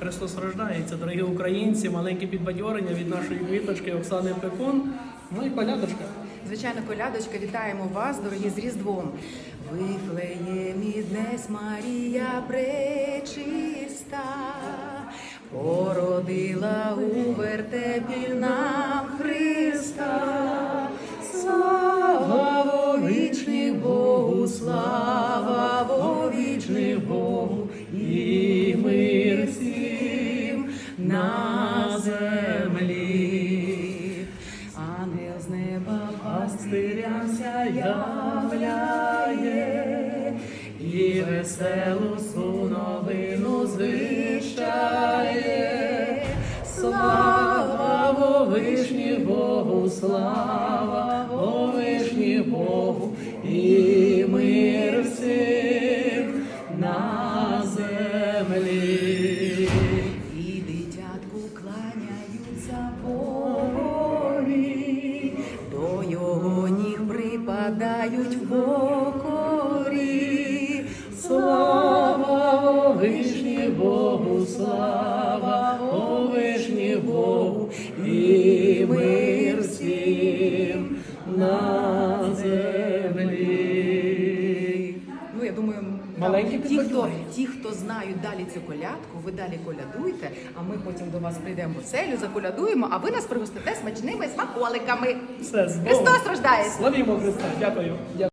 Христос рождається, дорогі українці, маленьке підбадьорення від нашої квіточки Оксани Пекун. Ну і колядочка. Звичайно, колядочка, вітаємо вас, дорогі з Різдвом. Вифлеємі днес Марія пречиста, породила у вертепі нам Христа. Слава во вічних Богу, слава во вічних Богу, і мир всім на землі. Ангел з неба пастирямся являє, і веселу су новину звіщає. Слава во вишні Богу, слава во вишні Богу, і кланяються Богові, до його ніг припадають в покорі. Слава вишні Богу, слава вишні Богу, і мир всім на землі. Маленькі ті, хто, ті, хто знають далі цю колядку, ви далі колядуйте, а ми потім до вас прийдемо в оселю, заколядуємо, а ви нас пригостите смачними смаколиками. Все, з Богом. Христос рождається! Славімо Христа. Дякую. Дякую.